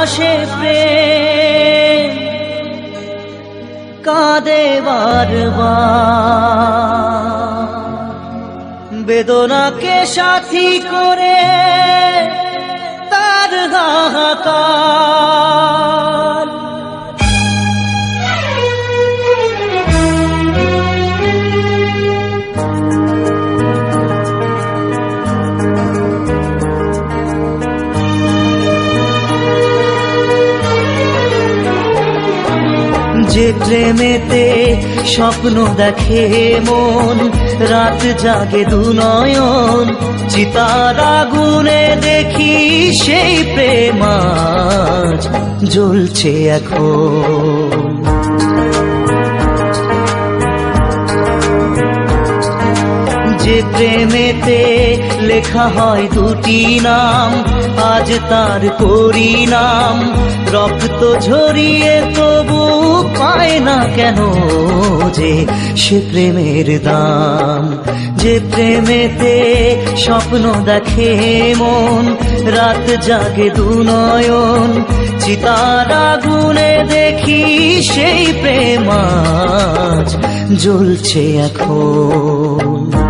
আসে প্রেম কাঁদে বারবার। বেদনাকে সাথী করে তার হাহাকার। যে প্রেমেতে স্বপ্ন দেখে মন, রাত জাগে দু নয়ন। চিতার আগুনে দেখি সেই প্রেমাজ জ্বলছে এখন। যে প্রেমেতে লেখা হয় দুটি নাম, আজ তার পরিণাম। রক্ত ঝরিয়ে তবু না কেন যে সে প্রেমের দাম? যে প্রেমেতে স্বপ্ন দেখে মন, রাত জাগে দু নয়ন। গুনে দেখি সেই প্রেমাজ জ্বলছে এখন।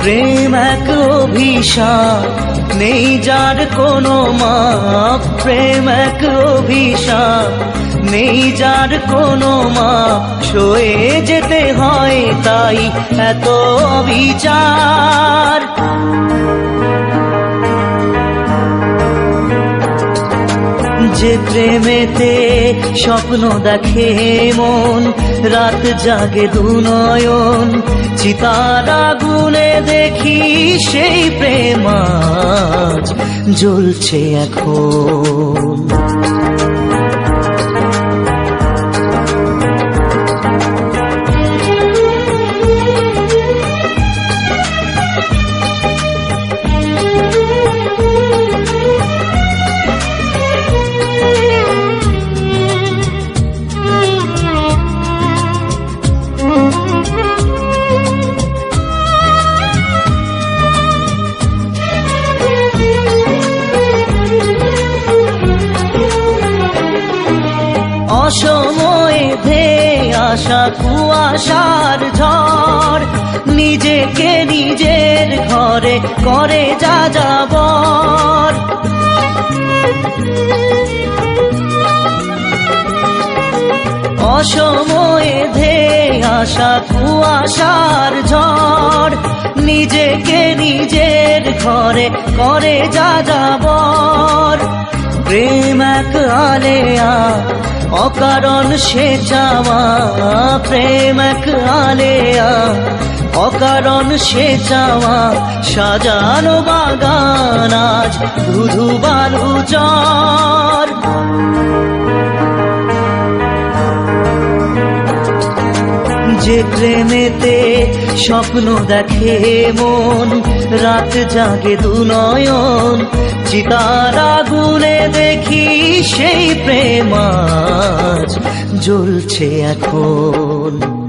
প্রেম এক অভিশাপ। নেই যার কোনো মাপ। প্রেম এক অভিশাপ। নেই যার কোনো মাপ। সয়ে যেতে হয় তাই এত বিচার যে প্রেমেতে স্বপ্ন দেখে মন, রাত জাগে দু নয়ন। গুনে দেখি সেই প্রেমাজ জ্বলছে এখন। আসা কুয়াশার ঝড়। নিজেকে নিজের ঘরে করে যা যাবর অসময়ে ধে আসা কুয়াশার ঝড়। নিজেকে নিজের ঘরে করে যা যাবর প্রেম এক আলেয়া, অকারণ সে চাওয়া। প্রেম এক আলেয়া, অকারণ সে চাওয়া। সাজানো বাগান আজ, ধুধু বালু চর যে প্রেমেতে স্বপ্ন দেখে মন, রাত জাগে দুনয়ন। নয়ন গুনে দেখি সেই প্রেমাজ জ্বলছে এখন।